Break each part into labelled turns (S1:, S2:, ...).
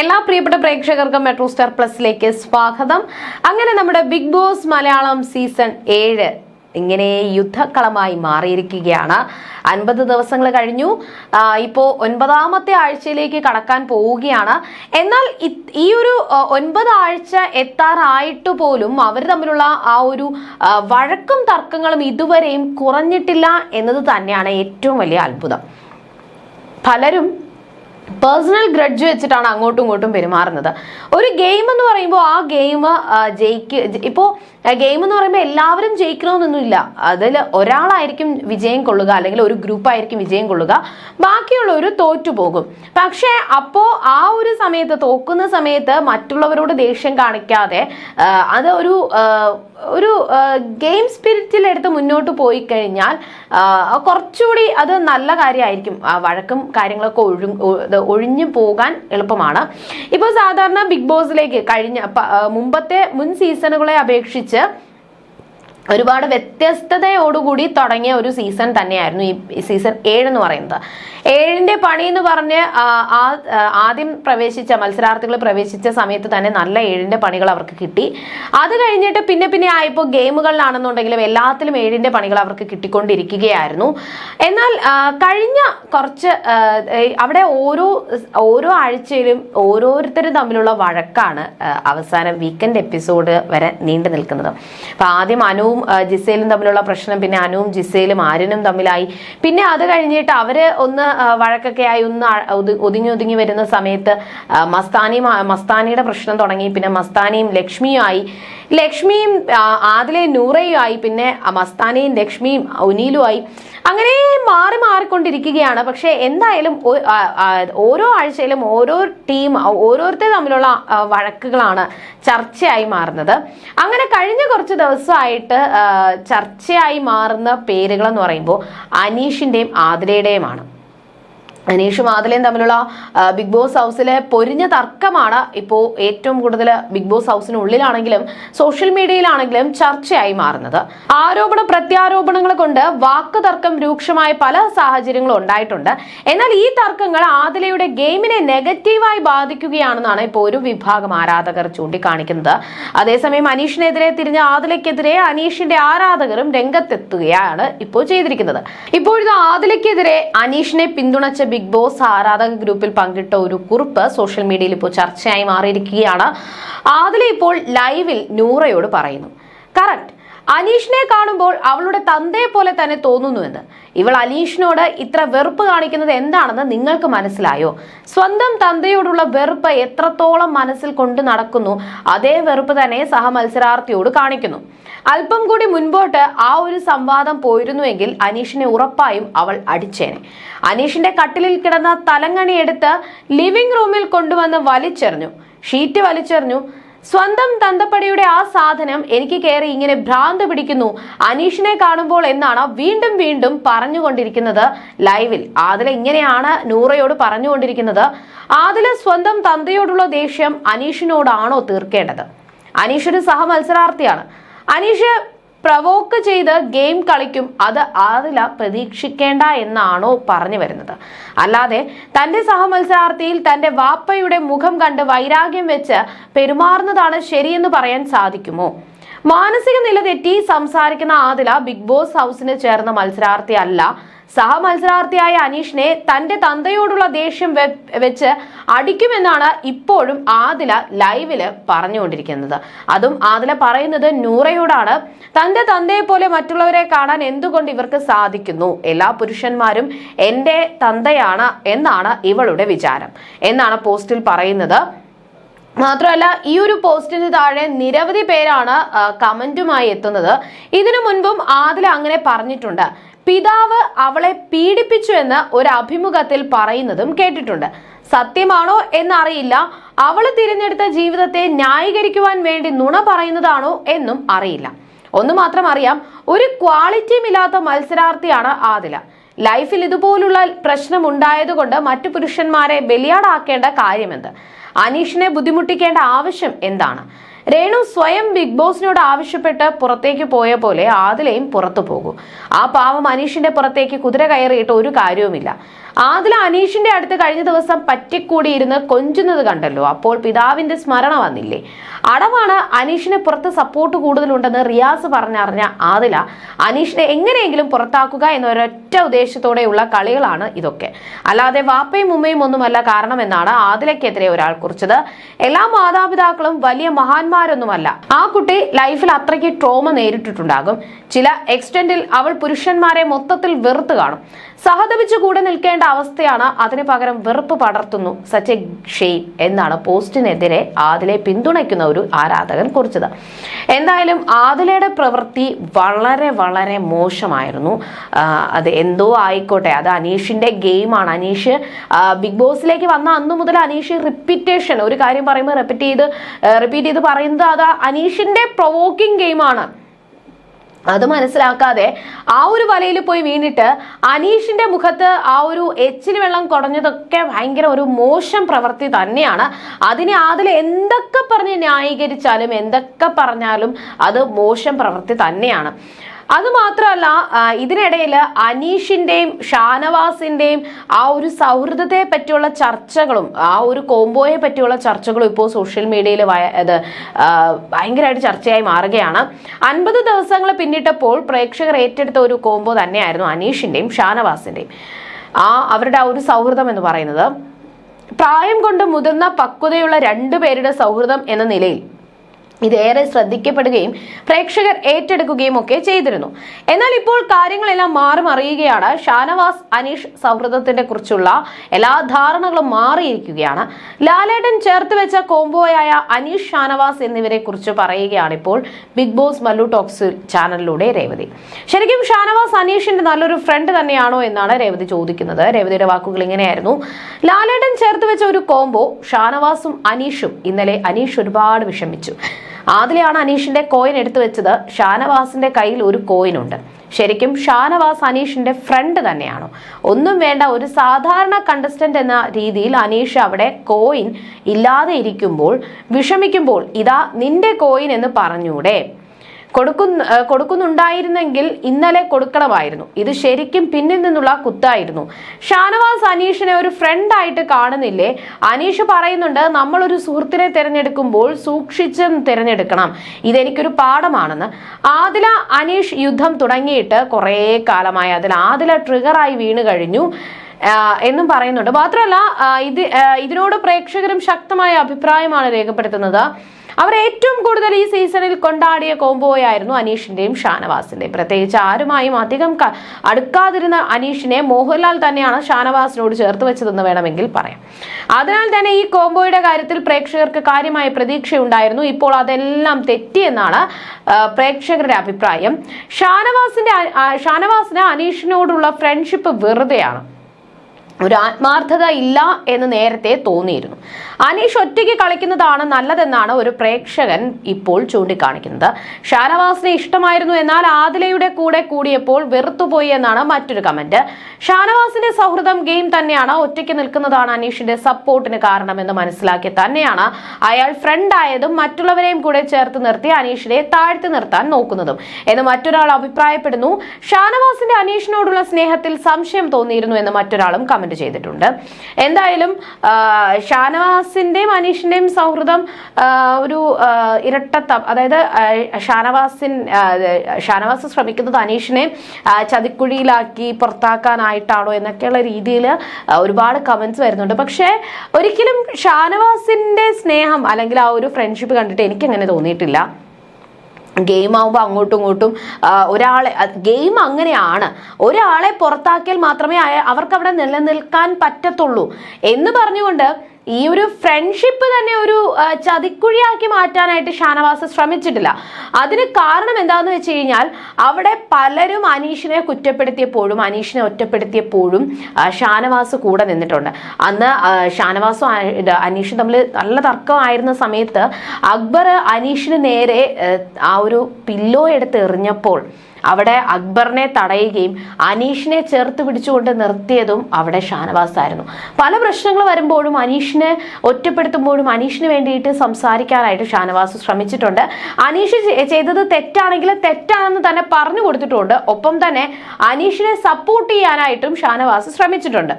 S1: എല്ലാ പ്രിയപ്പെട്ട പ്രേക്ഷകർക്കും മെട്രോ സ്റ്റാർ പ്ലസിലേക്ക് സ്വാഗതം. അങ്ങനെ നമ്മുടെ ബിഗ് ബോസ് മലയാളം സീസൺ ഏഴ് ഇങ്ങനെ യുദ്ധക്കളമായി മാറിയിരിക്കുകയാണ്. അൻപത് ദിവസങ്ങൾ കഴിഞ്ഞു. ഇപ്പോൾ ഇപ്പോ ഒൻപതാമത്തെ ആഴ്ചയിലേക്ക് കടക്കാൻ പോവുകയാണ്. എന്നാൽ ഈ ഒരു ഒൻപത് ആഴ്ച എത്താറായിട്ട് പോലും അവർ തമ്മിലുള്ള ആ ഒരു വഴക്കും തർക്കങ്ങളും ഇതുവരെയും കുറഞ്ഞിട്ടില്ല എന്നത് തന്നെയാണ് ഏറ്റവും വലിയ അത്ഭുതം. പലരും പേഴ്സണൽ ഗ്രഡ്ജ് വെച്ചിട്ടാണ് അങ്ങോട്ടും ഇങ്ങോട്ടും പെരുമാറുന്നത്. ഒരു ഗെയിം എന്ന് പറയുമ്പോൾ ആ ഗെയിം ജയിക്ക് ഇപ്പോൾ ഗെയിം എന്ന് പറയുമ്പോൾ എല്ലാവരും ജയിക്കണമെന്നൊന്നുമില്ല. അതിൽ ഒരാളായിരിക്കും വിജയം കൊള്ളുക അല്ലെങ്കിൽ ഒരു ഗ്രൂപ്പ് ആയിരിക്കും വിജയം കൊള്ളുക. ബാക്കിയുള്ളവർ തോറ്റുപോകും. പക്ഷേ അപ്പോൾ ആ ഒരു സമയത്ത് തോക്കുന്ന സമയത്ത് മറ്റുള്ളവരോട് ദേഷ്യം കാണിക്കാതെ അത് ഒരു ഒരു ഗെയിം സ്പിരിറ്റിൽ എടുത്ത് മുന്നോട്ട് പോയി കഴിഞ്ഞാൽ കുറച്ചുകൂടി അത് നല്ല കാര്യമായിരിക്കും വഴക്കും കാര്യങ്ങളൊക്കെ ഒഴു ഒഴിഞ്ഞു പോകാൻ എളുപ്പമാണ്. ഇപ്പോൾ സാധാരണ ബിഗ് ബോസിലേക്ക് കഴിഞ്ഞ മുമ്പത്തെ മുൻ സീസണുകളെ അപേക്ഷിച്ച് ശ്രമിച്ച് ഒരുപാട് വ്യത്യസ്തതയോടുകൂടി തുടങ്ങിയ ഒരു സീസൺ തന്നെയായിരുന്നു ഈ സീസൺ ഏഴ് എന്ന് പറയുന്നത്. ഏഴിന്റെ പണി എന്ന് പറഞ്ഞ് ആ, ആദ്യം പ്രവേശിച്ച മത്സരാർത്ഥികൾ പ്രവേശിച്ച സമയത്ത് തന്നെ നല്ല ഏഴിന്റെ പണികൾ അവർക്ക് കിട്ടി. അത് കഴിഞ്ഞിട്ട് പിന്നെ പിന്നെ ആയപ്പോൾ ഗെയിമുകളിലാണെന്നുണ്ടെങ്കിലും എല്ലാത്തിലും ഏഴിന്റെ പണികൾ അവർക്ക് കിട്ടിക്കൊണ്ടിരിക്കുകയായിരുന്നു. എന്നാൽ കഴിഞ്ഞ കുറച്ച് അവിടെ ഓരോ ഓരോ ആഴ്ചയിലും ഓരോരുത്തരും തമ്മിലുള്ള വഴക്കാണ് അവസാനം വീക്കെൻഡ് എപ്പിസോഡ് വരെ നീണ്ടു നിൽക്കുന്നത്. അപ്പൊ ആദ്യം അനുവും ജിസേലും തമ്മിലുള്ള പ്രശ്നം. പിന്നെ അനുവും ജിസേലും ആര്യനും തമ്മിലായി. പിന്നെ അത് കഴിഞ്ഞിട്ട് അവർ ഒന്ന് വഴക്കൊക്കെ ആയി ഒന്ന് ഒതുങ്ങി ഒതുങ്ങി വരുന്ന സമയത്ത് മസ്താനി മസ്താനിയും മസ്താനിയുടെ പ്രശ്നം തുടങ്ങി. പിന്നെ മസ്താനിയും ലക്ഷ്മിയും ആയി. ലക്ഷ്മിയും ആദിലെ നൂറയും ആയി. പിന്നെ മസ്താനിയും ലക്ഷ്മിയും ഉനീലുമായി അങ്ങനെ മാറി മാറിക്കൊണ്ടിരിക്കുകയാണ്. പക്ഷെ എന്തായാലും ഓരോ ആഴ്ചയിലും ഓരോ ടീം ഓരോരുത്തർ തമ്മിലുള്ള വഴക്കുകളാണ് ചർച്ചയായി മാറുന്നത്. അങ്ങനെ കഴിഞ്ഞ കുറച്ച് ദിവസമായിട്ട് ചർച്ചയായി മാറുന്ന പേരുകളെന്ന് പറയുമ്പോൾ അനീഷിന്റെയും ആതിരയുടെയുമാണ്. അനീഷും ആദിലയും തമ്മിലുള്ള ബിഗ് ബോസ് ഹൗസിലെ പൊരിഞ്ഞ തർക്കമാണ് ഇപ്പോൾ ഏറ്റവും കൂടുതൽ ബിഗ് ബോസ് ഹൗസിനുള്ളിലാണെങ്കിലും സോഷ്യൽ മീഡിയയിലാണെങ്കിലും ചർച്ചയായി മാറുന്നത്. ആരോപണ പ്രത്യാരോപണങ്ങൾ കൊണ്ട് വാക്ക് തർക്കം രൂക്ഷമായ പല സാഹചര്യങ്ങളും ഉണ്ടായിട്ടുണ്ട്. എന്നാൽ ഈ തർക്കങ്ങൾ ആദലയുടെ ഗെയിമിനെ നെഗറ്റീവായി ബാധിക്കുകയാണെന്നാണ് ഇപ്പോൾ ഒരു വിഭാഗം ആരാധകർ ചൂണ്ടിക്കാണിക്കുന്നത്. അതേസമയം അനീഷിനെതിരെ തിരിഞ്ഞ ആദിലയ്ക്കെതിരെ അനീഷിന്റെ ആരാധകരും രംഗത്തെത്തുകയാണ് ഇപ്പോൾ ചെയ്തിരിക്കുന്നത്. ഇപ്പോഴത്തെ ആദിലയ്ക്കെതിരെ അനീഷിനെ പിന്തുണച്ച ബിഗ് ബോസ് ആരാധക ഗ്രൂപ്പിൽ പങ്കിട്ട ഒരു കുറിപ്പ് സോഷ്യൽ മീഡിയയിൽ ഇപ്പോൾ ചർച്ചയായി മാറിയിരിക്കുകയാണ്. ആദില ഇപ്പോൾ ലൈവിൽ നൂറയോട് പറയുന്നു. കറക്റ്റ്. അനീഷിനെ കാണുമ്പോൾ അവളുടെ തന്തയെ പോലെ തന്നെ തോന്നുന്നുവെന്ന് ഇവൾ അനീഷിനോട് ഇത്ര വെറുപ്പ് കാണിക്കുന്നത് എന്താണെന്ന് നിങ്ങൾക്ക് മനസ്സിലായോ? സ്വന്തം തന്തയോടുള്ള വെറുപ്പ് എത്രത്തോളം മനസ്സിൽ കൊണ്ടു നടക്കുന്നു അതേ വെറുപ്പ് തന്നെ സഹമത്സരാർത്ഥിയോട് കാണിക്കുന്നു. അല്പം കൂടി മുൻപോട്ട് ആ ഒരു സംവാദം പോയിരുന്നുവെങ്കിൽ അനീഷിനെ ഉറപ്പായും അവൾ അടിച്ചേനെ. അനീഷിന്റെ കട്ടിലിൽ കിടന്ന തലങ്ങണി എടുത്ത് ലിവിംഗ് റൂമിൽ കൊണ്ടുവന്ന് വലിച്ചെറിഞ്ഞു. ഷീറ്റ് വലിച്ചെറിഞ്ഞു. സ്വന്തം തന്തപ്പടിയുടെ ആ സാധനം എനിക്ക് കയറി ഇങ്ങനെ ഭ്രാന്ത് പിടിക്കുന്നു. അനീഷിനെ കാണുമ്പോൾ എന്നാണ് വീണ്ടും വീണ്ടും പറഞ്ഞുകൊണ്ടിരിക്കുന്നത് ലൈവിൽ. ആദില ഇങ്ങനെയാണ് നൂറയോട് പറഞ്ഞുകൊണ്ടിരിക്കുന്നത്. ആദില സ്വന്തം തന്തയോടുള്ള ദേഷ്യം അനീഷിനോടാണോ തീർക്കേണ്ടത്? അനീഷ് ഒരു സഹമത്സരാർത്ഥിയാണ്. അനീഷ് പ്രവോക്ക് ചെയ്ത് ഗെയിം കളിക്കും. അത് ആദില പ്രതീക്ഷിക്കേണ്ട എന്നാണോ പറഞ്ഞു വരുന്നത്. അല്ലാതെ തന്റെ സഹമത്സരാർത്ഥിയിൽ തന്റെ വാപ്പയുടെ മുഖം കണ്ട് വൈരാഗ്യം വെച്ച് പെരുമാറുന്നതാണ് ശരിയെന്ന് പറയാൻ സാധിക്കുമോ? മാനസിക നില തെറ്റി സംസാരിക്കുന്ന ആദില ബിഗ് ബോസ് ഹൗസിന് ചേർന്ന മത്സരാർത്ഥി അല്ല സഹമത്സരാർത്ഥിയായ അനീഷിനെ തന്റെ തന്തയോടുള്ള ദേഷ്യം വെച്ച് അടിക്കുമെന്നാണ് ഇപ്പോഴും ആദില ലൈവിൽ പറഞ്ഞുകൊണ്ടിരിക്കുന്നത്. അതും ആദില പറയുന്നത് നൂറയോടാണ്. തന്റെ തന്തയെ പോലെ മറ്റുള്ളവരെ കാണാൻ എന്തുകൊണ്ട് ഇവർക്ക് സാധിക്കുന്നു? എല്ലാ പുരുഷന്മാരും എന്റെ തന്തയാണ് എന്നാണ് ഇവളുടെ വിചാരം. എന്നാണ് പോസ്റ്റിൽ പറയുന്നത്. മാത്രമല്ല ഈ ഒരു പോസ്റ്റിന് താഴെ നിരവധി പേരാണ് കമന്റുമായി എത്തുന്നത്. ഇതിനു മുൻപും ആദില അങ്ങനെ പറഞ്ഞിട്ടുണ്ട്. പിതാവ് അവളെ പീഡിപ്പിച്ചു എന്ന് ഒരു അഭിമുഖത്തിൽ പറയുന്നതും കേട്ടിട്ടുണ്ട്. സത്യമാണോ എന്നറിയില്ല. അവൾ തിരഞ്ഞെടുത്ത ജീവിതത്തെ ന്യായീകരിക്കുവാൻ വേണ്ടി നുണ പറയുന്നതാണോ എന്നും അറിയില്ല. ഒന്ന് മാത്രം അറിയാം ഒരു ക്വാളിറ്റിയും ഇല്ലാത്ത മത്സരാർത്ഥിയാണ് ആദില. ലൈഫിൽ ഇതുപോലുള്ള പ്രശ്നം ഉണ്ടായതുകൊണ്ട് മറ്റു പുരുഷന്മാരെ ബലിയാടാക്കേണ്ട കാര്യമെന്ത്? അനീഷിനെ ബുദ്ധിമുട്ടിക്കേണ്ട ആവശ്യം എന്താണ്? രേണു സ്വയം ബിഗ് ബോസിനോട് ആവശ്യപ്പെട്ട് പുറത്തേക്ക് പോയ പോലെ ആദിലയും പുറത്തു പോകും. ആ പാവം അനീഷിന്റെ പുറത്തേക്ക് കുതിര കയറിയിട്ട് ഒരു കാര്യവുമില്ല. ആദില അനീഷിന്റെ അടുത്ത് കഴിഞ്ഞ ദിവസം പറ്റിക്കൂടിയിരുന്ന് കൊഞ്ചുന്നത് കണ്ടല്ലോ. അപ്പോൾ പിതാവിന്റെ സ്മരണ വന്നില്ലേ. അടവാണ് അനീഷിന് പുറത്ത് സപ്പോർട്ട് കൂടുതലുണ്ടെന്ന് റിയാസ് പറഞ്ഞറിഞ്ഞ ആദില അനീഷിനെ എങ്ങനെയെങ്കിലും പുറത്താക്കുക എന്നൊരൊറ്റ ഉദ്ദേശത്തോടെയുള്ള കളികളാണ് ഇതൊക്കെ. അല്ലാതെ വാപ്പയും ഉമ്മയും ഒന്നുമല്ല കാരണമെന്നാണ് ആദിലയ്ക്കെതിരെ ഒരാൾ കുറിച്ചത്. എല്ലാ മാതാപിതാക്കളും വലിയ മഹാന്മാരൊന്നുമല്ല. ആ കുട്ടി ലൈഫിൽ അത്രയ്ക്ക് ട്രോമ നേരിട്ടിട്ടുണ്ടാകും. ചില എക്സ്റ്റെന്റിൽ അവൾ പുരുഷന്മാരെ മൊത്തത്തിൽ വെറുത്ത് കാണും. സഹതപിച്ച് കൂടെ നിൽക്കേണ്ട അവസ്ഥയാണ് അതിന് പകരം വെറുപ്പ് പടർത്തുന്നു. സച്ച് എ ഷെയ്ം എന്നാണ് പോസ്റ്റിനെതിരെ ആദിലെ പിന്തുണയ്ക്കുന്ന ഒരു ആരാധകൻ കുറിച്ചത്. എന്തായാലും ആദിലയുടെ പ്രവൃത്തി വളരെ വളരെ മോശമായിരുന്നു. അത് എന്തോ ആയിക്കോട്ടെ അത് അനീഷിന്റെ ഗെയിമാണ്. അനീഷ് ബിഗ് ബോസിലേക്ക് വന്ന അന്നു മുതൽ അനീഷ് റിപ്പീറ്റേഷൻ ഒരു കാര്യം പറയുമ്പോൾ റിപ്പീറ്റ് ചെയ്ത് റിപ്പീറ്റ് ചെയ്ത് പറയുന്നത് അത് അനീഷിന്റെ പ്രൊവോക്കിംഗ് ഗെയിമാണ് അത് മനസ്സിലാക്കാതെ ആ ഒരു വലയിൽ പോയി വീണിട്ട് അനീഷിന്റെ മുഖത്ത് ആ ഒരു എച്ചിന് വെള്ളം കുറഞ്ഞതൊക്കെ ഭയങ്കര ഒരു മോശം പ്രവൃത്തി തന്നെയാണ്. അതിനെ അതിൽ എന്തൊക്കെ പറഞ്ഞ് ന്യായീകരിച്ചാലും എന്തൊക്കെ പറഞ്ഞാലും അത് മോശം പ്രവൃത്തി തന്നെയാണ്. അത് മാത്രമല്ല ഇതിനിടയിൽ അനീഷിന്റെയും ഷാനവാസിന്റെയും ആ ഒരു സൗഹൃദത്തെ പറ്റിയുള്ള ചർച്ചകളും ആ ഒരു കോംബോയെ പറ്റിയുള്ള ചർച്ചകളും ഇപ്പോൾ സോഷ്യൽ മീഡിയയിൽ ആ, ഭയങ്കരമായിട്ട് ചർച്ചയായി മാറുകയാണ്. അൻപത് ദിവസങ്ങൾ പിന്നിട്ടപ്പോൾ പ്രേക്ഷകർ ഏറ്റെടുത്ത ഒരു കോംബോ തന്നെയായിരുന്നു അനീഷിന്റെയും ഷാനവാസിന്റെയും. ആ അവരുടെ ആ ഒരു സൗഹൃദം എന്ന് പറയുന്നത്. പ്രായം കൊണ്ട് മുതിർന്ന പക്വതയുള്ള രണ്ടുപേരുടെ സൗഹൃദം എന്ന നിലയിൽ ഇതേറെ ശ്രദ്ധിക്കപ്പെടുകയും പ്രേക്ഷകർ ഏറ്റെടുക്കുകയും ഒക്കെ ചെയ്തിരുന്നു. എന്നാൽ ഇപ്പോൾ കാര്യങ്ങളെല്ലാം മാറി മറിയുകയാണ്. ഷാനവാസ് അനീഷ് സൗഹൃദത്തിന്റെ കുറിച്ചുള്ള എല്ലാ ധാരണകളും മാറിയിരിക്കുകയാണ്. ലാലേട്ടൻ ചേർത്ത് വെച്ച കോംബോയായ അനീഷ് ഷാനവാസ് എന്നിവരെ കുറിച്ച് പറയുകയാണ് ഇപ്പോൾ ബിഗ് ബോസ് മല്ലു ടോക്സ് ചാനലിലൂടെ രേവതി. ശരിക്കും ഷാനവാസ് അനീഷിന്റെ നല്ലൊരു ഫ്രണ്ട് തന്നെയാണോ എന്നാണ് രേവതി ചോദിക്കുന്നത്. രേവതിയുടെ വാക്കുകൾ ഇങ്ങനെയായിരുന്നു. ലാലേട്ടൻ ചേർത്ത് വെച്ച ഒരു കോംബോ ഷാനവാസും അനീഷും ഇന്നലെ അനീഷ് ഒരുപാട് വിഷമിച്ചു. ആദിലെയാണ് അനീഷിന്റെ കോയിൻ എടുത്തു വെച്ചത്. ഷാനവാസിന്റെ കയ്യിൽ ഒരു കോയിൻ ഉണ്ട്. ശരിക്കും ഷാനവാസ് അനീഷിന്റെ ഫ്രണ്ട് തന്നെയാണോ? ഒന്നും വേണ്ട ഒരു സാധാരണ കണ്ടസ്റ്റന്റ് എന്ന രീതിയിൽ അനീഷ് അവിടെ കോയിൻ ഇല്ലാതെ ഇരിക്കുമ്പോൾ വിഷമിക്കുമ്പോൾ ഇതാ നിന്റെ കോയിൻ എന്ന് പറഞ്ഞൂടെ. കൊടുക്കുന്ന കൊടുക്കുന്നുണ്ടായിരുന്നെങ്കിൽ ഇന്നലെ കൊടുക്കണമായിരുന്നു. ഇത് ശരിക്കും പിന്നിൽ നിന്നുള്ള കുത്തായിരുന്നു. ഷാനവാസ് അനീഷിനെ ഒരു ഫ്രണ്ട് ആയിട്ട് കാണുന്നില്ലേ? അനീഷ് പറയുന്നുണ്ട് നമ്മൾ ഒരു സുഹൃത്തിനെ തിരഞ്ഞെടുക്കുമ്പോൾ സൂക്ഷിച്ച് തിരഞ്ഞെടുക്കണം. ഇതെനിക്കൊരു പാഠമാണെന്ന്. ആദില അനീഷ് യുദ്ധം തുടങ്ങിയിട്ട് കുറേ കാലമായി. അതിൽ ആദില ട്രിഗറായി വീണ് കഴിഞ്ഞു. എന്നും പറയുന്നുണ്ട്. മാത്രമല്ല ഇത് ഇതിനോട് പ്രേക്ഷകരും ശക്തമായ അഭിപ്രായമാണ് രേഖപ്പെടുത്തുന്നത്. അവർ ഏറ്റവും കൂടുതൽ ഈ സീസണിൽ കൊണ്ടാടിയ കോംബോയായിരുന്നു അനീഷിന്റെയും ഷാനവാസിന്റെയും. പ്രത്യേകിച്ച് ആരുമായും അധികം അടുക്കാതിരുന്ന അനീഷിനെ മോഹൻലാൽ തന്നെയാണ് ഷാനവാസിനോട് ചേർത്ത് വെച്ചതെന്ന് വേണമെങ്കിൽ പറയാം. അതിനാൽ തന്നെ ഈ കോംബോയുടെ കാര്യത്തിൽ പ്രേക്ഷകർക്ക് കാര്യമായ പ്രതീക്ഷയുണ്ടായിരുന്നു. ഇപ്പോൾ അതെല്ലാം തെറ്റിയെന്നാണ് പ്രേക്ഷകരുടെ അഭിപ്രായം. ഷാനവാസിന്റെ ഷാനവാസിന് അനീഷിനോടുള്ള ഫ്രണ്ട്ഷിപ്പ് വെറുതെയാണ്. ഒരു ആത്മാർത്ഥത ഇല്ല എന്ന് നേരത്തെ തോന്നിയിരുന്നു. അനീഷ് ഒറ്റയ്ക്ക് കളിക്കുന്നതാണ് നല്ലതെന്നാണ് ഒരു പ്രേക്ഷകൻ ഇപ്പോൾ ചൂണ്ടിക്കാണിക്കുന്നത്. ഷാനവാസിനെ ഇഷ്ടമായിരുന്നു എന്നാൽ ആദിലയുടെ കൂടെ കൂടിയപ്പോൾ വെറുത്തുപോയി എന്നാണ് മറ്റൊരു കമന്റ്. ഷാനവാസിന്റെ സൗഹൃദം ഗെയിം തന്നെയാണ്. ഒറ്റയ്ക്ക് നിൽക്കുന്നതാണ് അനീഷിന്റെ സപ്പോർട്ടിന് കാരണമെന്ന് മനസ്സിലാക്കി തന്നെയാണ് അയാൾ ഫ്രണ്ട് ആയതും മറ്റുള്ളവരെയും കൂടെ ചേർത്ത് നിർത്തി അനീഷിനെ താഴ്ത്തി നിർത്താൻ നോക്കുന്നതും. എന്ന് മറ്റൊരാൾ അഭിപ്രായപ്പെടുന്നു. ഷാനവാസിന്റെ അനീഷിനോടുള്ള സ്നേഹത്തിൽ സംശയം തോന്നിയിരുന്നു എന്ന് മറ്റൊരാളും കമന്റ് ചെയ്തിട്ടുണ്ട്. എന്തായാലും ഷാനവാസിന്റെയും അനീഷിന്റെയും സൗഹൃദം ഒരു ഇരട്ടത്ത അതായത് ഷാനവാസിൻ ഷാനവാസ് ശ്രമിക്കുന്നത് അനീഷിനെ ചതിക്കുഴിയിലാക്കി പുറത്താക്കാനായിട്ടാണോ എന്നൊക്കെയുള്ള രീതിയിൽ ഒരുപാട് കമന്റ്സ് വരുന്നുണ്ട്. പക്ഷേ ഒരിക്കലും ഷാനവാസിന്റെ സ്നേഹം അല്ലെങ്കിൽ ആ ഒരു ഫ്രണ്ട്ഷിപ്പ് കണ്ടിട്ട് എനിക്ക് അങ്ങനെ തോന്നിയിട്ടില്ല. ഗെയിം ആവുമ്പോൾ അങ്ങോട്ടും ഇങ്ങോട്ടും ഒരാളെ ഗെയിം അങ്ങനെയാണ്. ഒരാളെ പുറത്താക്കിയാൽ മാത്രമേ അവർക്ക് അവിടെ നിലനിൽക്കാൻ പറ്റത്തുള്ളൂ. എന്ന് പറഞ്ഞുകൊണ്ട് ഈ ഒരു ഫ്രണ്ട്ഷിപ്പ് തന്നെ ഒരു ചതിക്കുഴിയാക്കി മാറ്റാനായിട്ട് ഷാനവാസ് ശ്രമിച്ചിട്ടില്ല. അതിന് കാരണം എന്താണെന്ന് വെച്ച് കഴിഞ്ഞാൽ അവിടെ പലരും അനീഷിനെ കുറ്റപ്പെടുത്തിയപ്പോഴും അനീഷിനെ ഒറ്റപ്പെടുത്തിയപ്പോഴും ഷാനവാസ് കൂടെ നിന്നിട്ടുണ്ട്. അന്ന് ഷാനവാസും അനീഷും തമ്മിൽ നല്ല തർക്കമായിരുന്ന സമയത്ത് അക്ബർ അനീഷിന് നേരെ ആ ഒരു പില്ലോ എടുത്ത് എറിഞ്ഞപ്പോൾ അവിടെ അക്ബറിനെ തടയുകയും അനീഷിനെ ചേർത്ത് പിടിച്ചുകൊണ്ട് നിർത്തിയതും അവിടെ ഷാനവാസ് ആയിരുന്നു. പല പ്രശ്നങ്ങൾ വരുമ്പോഴും അനീഷിനെ ഒറ്റപ്പെടുത്തുമ്പോഴും അനീഷിന് വേണ്ടിയിട്ട് സംസാരിക്കാനായിട്ട് ഷാനവാസ് ശ്രമിച്ചിട്ടുണ്ട്. അനീഷ് ചെയ്തത് തെറ്റാണെങ്കിൽ തെറ്റാണെന്ന് തന്നെ പറഞ്ഞു കൊടുത്തിട്ടുണ്ട്. ഒപ്പം തന്നെ അനീഷിനെ സപ്പോർട്ട് ചെയ്യാനായിട്ടും ഷാനവാസ് ശ്രമിച്ചിട്ടുണ്ട്.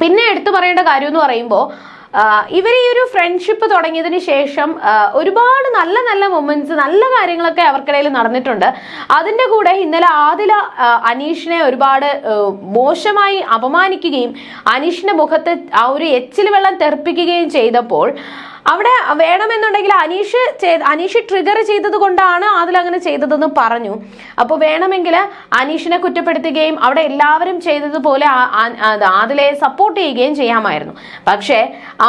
S1: പിന്നെ എടുത്തു പറയേണ്ട കാര്യം എന്ന് പറയുമ്പോൾ ഇവർ ഈ ഒരു ഫ്രണ്ട്ഷിപ്പ് തുടങ്ങിയതിന് ശേഷം ഒരുപാട് നല്ല നല്ല മൊമെന്റ്സ് നല്ല കാര്യങ്ങളൊക്കെ അവർക്കിടയിൽ നടന്നിട്ടുണ്ട്. അതിന്റെ കൂടെ ഇന്നലെ ആദില അനീഷിനെ ഒരുപാട് മോശമായി അപമാനിക്കുകയും അനീഷിന്റെ മുഖത്ത് ആ ഒരു എച്ചിൽ വെള്ളം തെറിപ്പിക്കുകയും ചെയ്തപ്പോൾ അവിടെ വേണമെന്നുണ്ടെങ്കിൽ അനീഷ് അനീഷ് ട്രിഗർ ചെയ്തത് കൊണ്ടാണ് അതിലങ്ങനെ ചെയ്തതെന്ന് പറഞ്ഞു. അപ്പോൾ വേണമെങ്കിൽ അനീഷിനെ കുറ്റപ്പെടുത്തുകയും അവിടെ എല്ലാവരും ചെയ്തതുപോലെ ആദിലെ സപ്പോർട്ട് ചെയ്യുകയും ചെയ്യാമായിരുന്നു. പക്ഷേ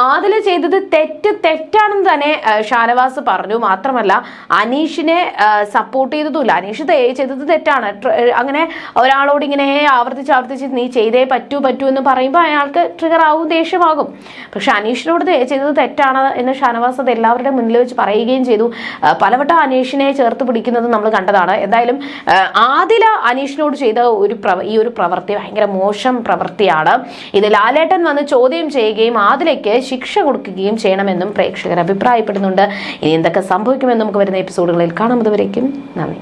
S1: ആദിൽ ചെയ്തത് തെറ്റ് തെറ്റാണെന്ന് തന്നെ ഷാനവാസ് പറഞ്ഞു. മാത്രമല്ല അനീഷിനെ സപ്പോർട്ട് ചെയ്തതുമില്ല. അനീഷ് ചെയ്തത് തെറ്റാണ്. അങ്ങനെ ഒരാളോട് ഇങ്ങനെ ആവർത്തിച്ച് ആവർത്തിച്ച് നീ ചെയ്തേ പറ്റൂ പറ്റൂ എന്ന് പറയുമ്പോൾ അയാൾക്ക് ട്രിഗർ ആവും ദേഷ്യമാകും. പക്ഷെ അനീഷിനോട് ചെയ്തത് തെറ്റാണ് എന്ന് ഷാനവാസ് അത് എല്ലാവരുടെ മുന്നിൽ വെച്ച് പറയുകയും ചെയ്തു. പലവട്ടം അനീഷിനെ ചേർത്ത് പിടിക്കുന്നത് നമ്മൾ കണ്ടതാണ്. എന്തായാലും ആദില അനീഷിനോട് ചെയ്ത ഒരു ഈ ഒരു പ്രവൃത്തി ഭയങ്കര മോശം പ്രവൃത്തിയാണ്. ഇത് ലാലേട്ടൻ വന്ന് ചോദ്യം ചെയ്യുകയും ആദിലയ്ക്ക് ശിക്ഷ കൊടുക്കുകയും ചെയ്യണമെന്നും പ്രേക്ഷകർ അഭിപ്രായപ്പെടുന്നുണ്ട്. ഇനി എന്തൊക്കെ സംഭവിക്കുമെന്ന് നമുക്ക് വരുന്ന എപ്പിസോഡുകളിൽ കാണാം. അതുവരേക്കും നന്ദി.